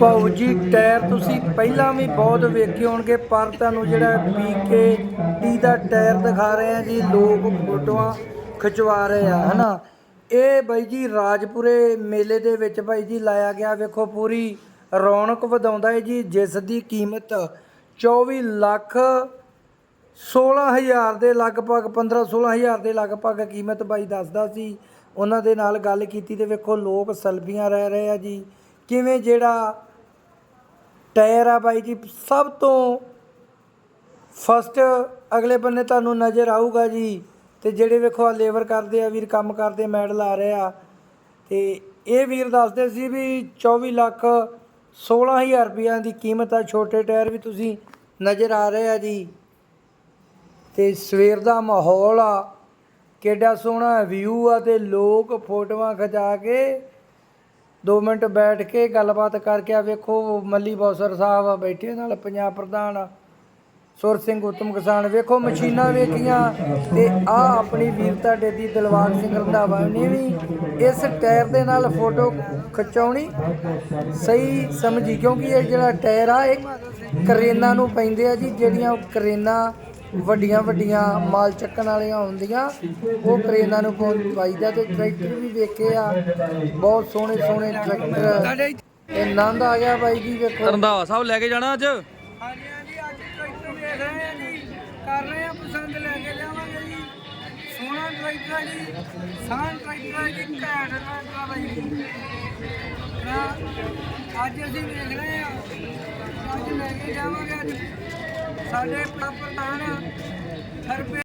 ਭਾਊ ਜੀ, ਟਾਇਰ ਤੁਸੀਂ ਪਹਿਲਾਂ ਵੀ ਬਹੁਤ ਵੇਖੇ ਹੋਣਗੇ, ਪਰ ਤੁਹਾਨੂੰ ਜਿਹੜਾ ਬੀਕੇ ਟੀ ਦਾ ਟਾਇਰ ਦਿਖਾ ਰਹੇ ਆ ਜੀ, ਲੋਕ ਫੋਟੋਆਂ ਖਿਚਵਾ ਰਹੇ ਆ, ਹਨਾ? ਇਹ ਬਾਈ ਜੀ ਰਾਜਪੁਰੇ ਮੇਲੇ ਦੇ ਵਿੱਚ ਬਾਈ ਜੀ ਲਾਇਆ ਗਿਆ, ਵੇਖੋ ਪੂਰੀ ਰੌਣਕ ਵਧਾਉਂਦਾ ਹੈ ਜੀ, ਜਿਸ ਦੀ ਕੀਮਤ 24 ਲੱਖ 16000 ਦੇ ਲਗਭਗ 15 16000 ਦੇ ਲਗਭਗ ਕੀਮਤ ਬਾਈ ਦੱਸਦਾ ਸੀ। ਉਹਨਾਂ ਦੇ ਨਾਲ ਗੱਲ ਕੀਤੀ ਤੇ ਵੇਖੋ ਲੋਕ ਸੈਲਫੀਆਂ ਰਹਿ ਰਹੇ ਆ ਜੀ। ਕਿਵੇਂ ਜਿਹੜਾ ਟਾਇਰ ਆ ਬਾਈ ਜੀ, ਸਭ ਤੋਂ ਫਸਟ ਅਗਲੇ ਬੰਨੇ ਤੁਹਾਨੂੰ ਨਜ਼ਰ ਆਊਗਾ ਜੀ। ਤੇ ਜਿਹੜੇ ਵੇਖੋ ਆ ਲੇਬਰ ਕਰਦੇ ਆ, ਵੀਰ ਕੰਮ ਕਰਦੇ, ਮੈਡਲ ਆ ਰਹੇ ਆ। ਤੇ ਇਹ ਵੀਰ ਦੱਸਦੇ ਸੀ ਵੀ 24 ਲੱਖ 16000 ਰੁਪਈਆ ਦੀ ਕੀਮਤ ਆ, ਛੋਟੇ ਟਾਇਰ ਵੀ ਤੁਸੀਂ ਨਜ਼ਰ ਆ ਰਹੇ ਆ ਜੀ। ਤੇ ਸਵੇਰ ਦਾ ਮਾਹੌਲ ਆ, ਕਿੱਡਾ ਸੋਹਣਾ ਵਿਊ ਆ ਤੇ ਲੋਕ ਫੋਟੋਆਂ ਖਿਚਾ ਕੇ 2 ਮਿੰਟ ਬੈਠ ਕੇ ਗੱਲਬਾਤ ਕਰਕੇ ਆ ਵੇਖੋ, ਮੱਲੀ ਬੌਸਰ ਸਾਹਿਬ ਬੈਠੇ ਨਾਲ, ਪੰਜਾਬ ਪ੍ਰਧਾਨ ਸੁਰ ਸਿੰਘ ਉਤਮ ਕਿਸਾਨ। ਵੇਖੋ, ਮਸ਼ੀਨਾਂ ਵੇਖੀਆਂ ਤੇ ਆ ਆਪਣੀ ਵੀਰਤਾ ਡੇਦੀ ਦਿਲਵਾਗ ਸਿੰਘ ਰੰਧਾਵਾ ਨੇ ਵੀ ਇਸ ਟਾਇਰ ਦੇ ਨਾਲ ਫੋਟੋ ਖਿਚਾਉਣੀ। ਸਹੀ ਸਮਝੀ, ਕਿਉਂਕਿ ਇਹ ਜਿਹੜਾ ਟਾਇਰ ਆ, ਇਹ ਕਰੇਨਾ ਨੂੰ ਪੈਂਦੇ ਆ ਜੀ, ਜਿਹੜੀਆਂ ਉਹ ਕਰੇਨਾਂ ਵੱਡੀਆਂ ਵੱਡੀਆਂ ਮਾਲ ਚੱਕਣ ਵਾਲੀਆਂ ਹੁੰਦੀਆਂ। ਉਹ ਕਰੇਨਾਂ ਨੂੰ ਪਾਈਦਾ ਤੇ ਟਰੈਕਟਰ ਵੀ ਵੇਖੇ ਆ। ਬਹੁਤ ਸੋਹਣੇ ਸੋਹਣੇ ਟਰੈਕਟਰ। ਇਹ ਆਨੰਦ ਆ ਗਿਆ ਬਾਈ ਜੀ ਵੇਖੋ। ਰੰਧਾਵਾ ਸਾਹਿਬ ਲੈ ਕੇ ਜਾਣਾ ਅੱਜ? ਹਾਂਜੀ ਹਾਂਜੀ ਅੱਜ ਟਰੈਕਟਰ ਵੇਖ ਰਹੇ ਆ ਜੀ। ਕਰ ਰਹੇ ਆ ਪਸੰਦ ਲੈ ਕੇ ਜਾਵਾਂਗੇ ਜੀ। ਸੋਹਣਾ ਟਰੈਕਟਰ ਜੀ। ਸਾਨ ਟਰੈਕਟਰ ਹੈ ਜੀ ਘੈਂਟ ਟਰੈਕਟਰ ਆ ਬਾਈ ਜੀ। ਅੱਜ ਅਸੀਂ ਵੇਖ ਰਹੇ ਆ। ਅੱਜ ਲੈ ਕੇ ਜਾਵਾਂਗੇ ਅੱਜ। ਸਾਡੇ ਪ੍ਰਧਾਨ ਹਰਪੇ